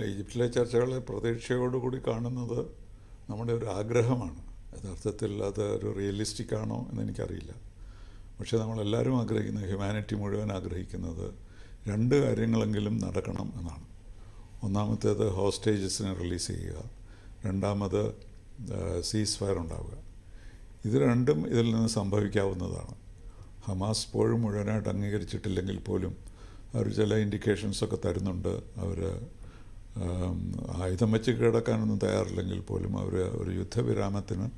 ഈജിപ്തിലെ ചർച്ചകളെ പ്രതീക്ഷയോടുകൂടി കാണുന്നത് നമ്മുടെ ഒരു ആഗ്രഹമാണ്. യഥാർത്ഥത്തിൽ അത് ഒരു റിയലിസ്റ്റിക് ആണോ എന്ന് എനിക്കറിയില്ല. പക്ഷേ നമ്മളെല്ലാവരും ആഗ്രഹിക്കുന്നത് ഹ്യൂമാനിറ്റി മുഴുവൻ ആഗ്രഹിക്കുന്നത് രണ്ട് കാര്യങ്ങളെങ്കിലും നടക്കണം എന്നാണ്. ഒന്നാമത്തേത് ഹോസ്റ്റേജസിനെ റിലീസ് ചെയ്യുക. രണ്ടാമത് സീസ് ഫയർ ഉണ്ടാവുക. ഇത് രണ്ടും ഇതിൽ നിന്ന് സംഭവിക്കാവുന്നതാണ്. ഹമാസ് ഇപ്പോഴും മുഴുവനായിട്ട് അംഗീകരിച്ചിട്ടില്ലെങ്കിൽ പോലും അവർ ചില ഇൻഡിക്കേഷൻസൊക്കെ തരുന്നുണ്ട്. അവർ ആയുധം വെച്ച് കീഴടക്കാനൊന്നും തയ്യാറില്ലെങ്കിൽ പോലും അവർ ഒരു യുദ്ധവിരാമത്തിന്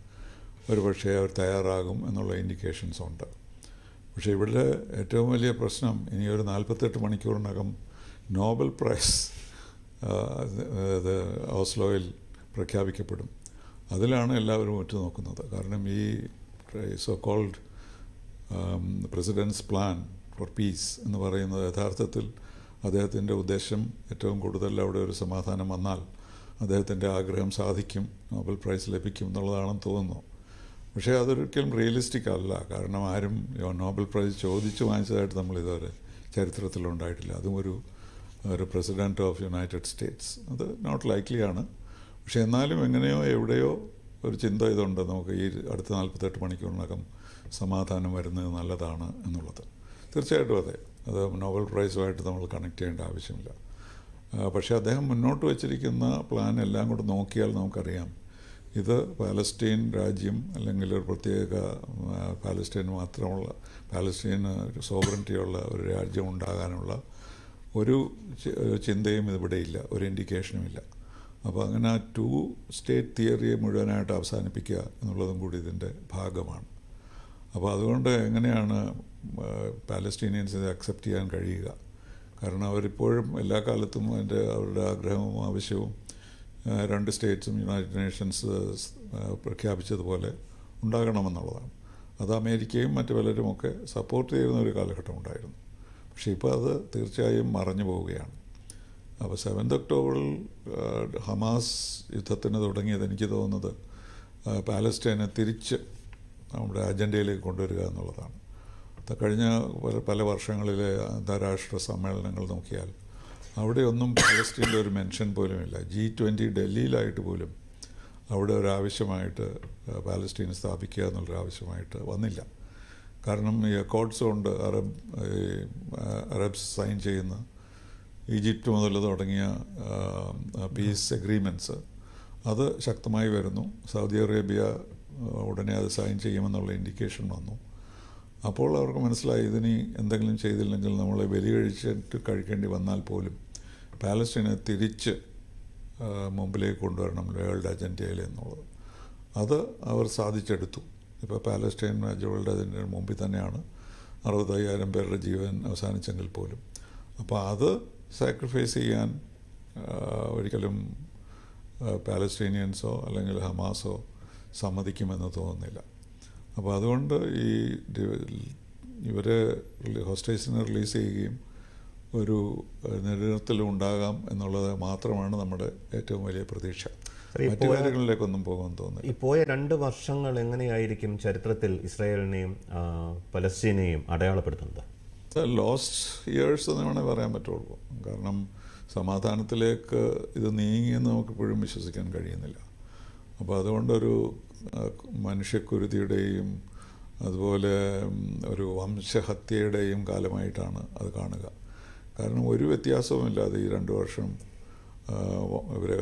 ഒരു പക്ഷേ അവർ തയ്യാറാകും എന്നുള്ള ഇൻഡിക്കേഷൻസ് ഉണ്ട്. പക്ഷേ ഇവിടെ ഏറ്റവും വലിയ പ്രശ്നം ഇനി ഒരു നാൽപ്പത്തെട്ട് മണിക്കൂറിനകം നോബൽ പ്രൈസ് ഓസ്ലോയിൽ പ്രഖ്യാപിക്കപ്പെടും. അതിലാണ് എല്ലാവരും ഉറ്റുനോക്കുന്നത്. കാരണം ഈ so called president's plan for peace എന്ന് പറയുന്നത് യഥാർത്ഥത്തിൽ അദ്ദേഹത്തിന്റെ ഉദ്ദേശം ഏറ്റവും കൂടുതൽ അവിടെ ഒരു സമാധാനം വന്നാൽ അദ്ദേഹത്തിന്റെ ആഗ്രഹം സാധിക്കും നോബൽ പ്രൈസ് ലഭിക്കും എന്നുള്ളതാണെന്ന് തോന്നുന്നു. പക്ഷേ അതൊരിക്കലും റിയലിസ്റ്റിക് അല്ല. കാരണം ആരും നോബൽ പ്രൈസ് ചോദിച്ച് വാങ്ങിച്ചതായിട്ട് നമ്മൾ ഇതുവരെ ചരിത്രത്തിലുണ്ടായിട്ടില്ല. അതും ഒരു ഒരു പ്രസിഡന്റ് ഓഫ് യുണൈറ്റഡ് സ്റ്റേറ്റ്സ്. അത് നോട്ട് ലൈക്ലി ആണ് പക്ഷേ എന്നാലും എങ്ങനെയോ എവിടെയോ ഒരു ചിന്ത ഇതുണ്ട്. നമുക്ക് ഈ അടുത്ത നാൽപ്പത്തെട്ട് മണിക്കൂറിനകം സമാധാനം വരുന്നത് നല്ലതാണ് എന്നുള്ളത്. തീർച്ചയായിട്ടും അതെ. അത് നോബൽ പ്രൈസുമായിട്ട് നമ്മൾ കണക്ട് ചെയ്യേണ്ട ആവശ്യമില്ല. പക്ഷേ അദ്ദേഹം മുന്നോട്ട് വച്ചിരിക്കുന്ന പ്ലാൻ എല്ലാം കൂടെ നോക്കിയാൽ നമുക്കറിയാം. ഇത് പാലസ്റ്റീൻ രാജ്യം അല്ലെങ്കിൽ ഒരു പ്രത്യേക പാലസ്റ്റീൻ മാത്രമുള്ള പാലസ്റ്റീന് സോവറിറ്റിയുള്ള ഒരു രാജ്യം ഉണ്ടാകാനുള്ള ഒരു ചിന്തയും ഇതിവിടെ ഇല്ല ഒരു ഇൻഡിക്കേഷനും ഇല്ല അപ്പോൾ അങ്ങനെ ആ ടു സ്റ്റേറ്റ് തിയറിയെ മുഴുവനായിട്ട് അവസാനിപ്പിക്കുക എന്നുള്ളതും കൂടി ഇതിന്റെ ഭാഗമാണ്. അപ്പോൾ അതുകൊണ്ട് എങ്ങനെയാണ് പാലസ്റ്റീനിയൻസ് ഇത് അക്സെപ്റ്റ് ചെയ്യാൻ കഴിയുക. കാരണം അവരിപ്പോഴും എല്ലാ കാലത്തും അതിന്റെ അവരുടെ ആഗ്രഹവും ആവശ്യവും രണ്ട് സ്റ്റേറ്റ്സും യുണൈറ്റഡ് നേഷൻസ് പ്രഖ്യാപിച്ചതുപോലെ ഉണ്ടാകണമെന്നുള്ളതാണ്. അത് അമേരിക്കയും മറ്റു പലരുമൊക്കെ സപ്പോർട്ട് ചെയ്യുന്ന ഒരു കാലഘട്ടം ഉണ്ടായിരുന്നു. പക്ഷേ ഇപ്പോൾ അത് തീർച്ചയായും മറഞ്ഞു പോവുകയാണ്. അപ്പോൾ സെവൻത് ഒക്ടോബറിൽ ഹമാസ് യുദ്ധത്തിന് തുടങ്ങിയത് എനിക്ക് തോന്നുന്നത് പാലസ്റ്റൈനെ തിരിച്ച് നമ്മുടെ അജണ്ടയിലേക്ക് കൊണ്ടുവരിക എന്നുള്ളതാണ്. കഴിഞ്ഞ പല വർഷങ്ങളിലെ അന്താരാഷ്ട്ര സമ്മേളനങ്ങൾ നോക്കിയാൽ അവിടെയൊന്നും പാലസ്റ്റീന്റെ ഒരു മെൻഷൻ പോലുമില്ല. ജി ട്വന്റി ഡൽഹിയിലായിട്ട് പോലും അവിടെ ഒരാവശ്യമായിട്ട് പാലസ്റ്റീൻ സ്ഥാപിക്കുക എന്നുള്ളൊരു ആവശ്യമായിട്ട് വന്നില്ല. കാരണം ഈ അക്കോർഡ്സ് കൊണ്ട് അറബ് അറബ്സ് സൈൻ ചെയ്യുന്ന ഈജിപ്റ്റ് മുതൽ തുടങ്ങിയ പീസ് എഗ്രീമെന്റ്സ് അത് ശക്തമായി വരുന്നു. സൗദി അറേബ്യ ഉടനെ അത് സൈൻ ചെയ്യുമെന്നുള്ള ഇൻഡിക്കേഷൻ വന്നു. അപ്പോൾ അവർക്ക് മനസ്സിലായി ഇതിനി എന്തെങ്കിലും ചെയ്തില്ലെങ്കിൽ നമ്മളെ ബലി കഴിച്ചിട്ട് കഴിക്കേണ്ടി വന്നാൽ പോലും പാലസ്റ്റീനെ തിരിച്ച് മുമ്പിലേക്ക് കൊണ്ടുവരണം വേൾഡ് അജൻഡയിൽ എന്നുള്ളത്. അത് അവർ സാധിച്ചെടുത്തു. ഇപ്പോൾ പാലസ്റ്റൈൻ വേൾഡ് അജൻഡയുടെ മുമ്പിൽ തന്നെയാണ് അറുപത്തയ്യായിരം പേരുടെ ജീവൻ അവസാനിച്ചെങ്കിൽ പോലും. അപ്പോൾ അത് സാക്രിഫൈസ് ചെയ്യാൻ ഒരിക്കലും പാലസ്റ്റീനിയൻസോ അല്ലെങ്കിൽ ഹമാസോ സമ്മതിക്കുമെന്ന് തോന്നുന്നില്ല. അപ്പോൾ അതുകൊണ്ട് ഈ ഇവരെ ഹോസ്റ്റേഴ്സിനെ റിലീസ് ചെയ്യുകയും ഒരു നിലനിർത്തലും ഉണ്ടാകാം എന്നുള്ളത് മാത്രമാണ് നമ്മുടെ ഏറ്റവും വലിയ പ്രതീക്ഷ. മറ്റു കാര്യങ്ങളിലേക്കൊന്നും പോകുമെന്ന് തോന്നുന്നു ഈ പോയ രണ്ട് വർഷങ്ങൾ എങ്ങനെയായിരിക്കും ചരിത്രത്തിൽ ഇസ്രായേലിനെയും പലസ്തീനെയും അടയാളപ്പെടുത്തുന്നത്? ലോസ്റ്റ് ഇയേഴ്സ് എന്ന് വേണേൽ പറയാൻ പറ്റുള്ളൂ. കാരണം സമാധാനത്തിലേക്ക് ഇത് നീങ്ങിയെന്ന് നമുക്കിപ്പോഴും വിശ്വസിക്കാൻ കഴിയുന്നില്ല. അപ്പോൾ അതുകൊണ്ടൊരു മനുഷ്യക്കുരുതിയുടെയും അതുപോലെ ഒരു വംശഹത്യയുടെയും കാലമായിട്ടാണ് അത് കാണുക. കാരണം ഒരു വ്യത്യാസവുമില്ലാതെ ഈ രണ്ട് വർഷം ഇവരെ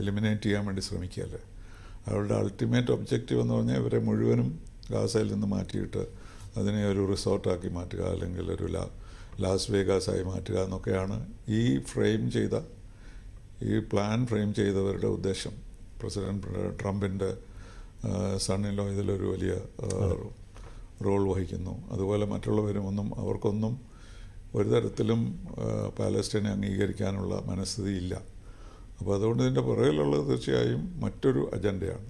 എലിമിനേറ്റ് ചെയ്യാൻ വേണ്ടി ശ്രമിക്കുകയല്ലേ. അവരുടെ അൾട്ടിമേറ്റ് ഒബ്ജക്റ്റീവ് എന്ന് പറഞ്ഞാൽ ഇവരെ മുഴുവനും ഗാസയിൽ നിന്ന് മാറ്റിയിട്ട് അതിനെ ഒരു റിസോർട്ടാക്കി മാറ്റുക അല്ലെങ്കിൽ ഒരു ലാ ലാസ് വേഗാസായി മാറ്റുക എന്നൊക്കെയാണ് ഈ ഫ്രെയിം ചെയ്ത ഈ പ്ലാൻ ഫ്രെയിം ചെയ്തവരുടെ ഉദ്ദേശം. പ്രസിഡന്റ് ട്രംപിന്റെ സണ്ണിലോ ഇതിലൊരു വലിയ റോൾ വഹിക്കുന്നു. അതുപോലെ മറ്റുള്ളവരും ഒന്നും അവർക്കൊന്നും ഒരു തരത്തിലും പാലസ്റ്റീനെ അംഗീകരിക്കാനുള്ള മനസ്ഥിതിയില്ല. അപ്പോൾ അതുകൊണ്ട് ഇതിന്റെ പുറകിലുള്ളത് തീർച്ചയായും മറ്റൊരു അജണ്ടയാണ്.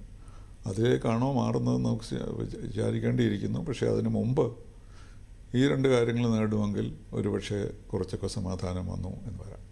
അതിലേക്കാണോ മാറുന്നത് നമുക്ക് വിചാരിക്കേണ്ടിയിരിക്കുന്നു. പക്ഷേ അതിനു മുമ്പ് ഈ രണ്ട് കാര്യങ്ങൾ നേടുമെങ്കിൽ ഒരുപക്ഷെ കുറച്ചൊക്കെ സമാധാനം വന്നു എന്ന് പറയാം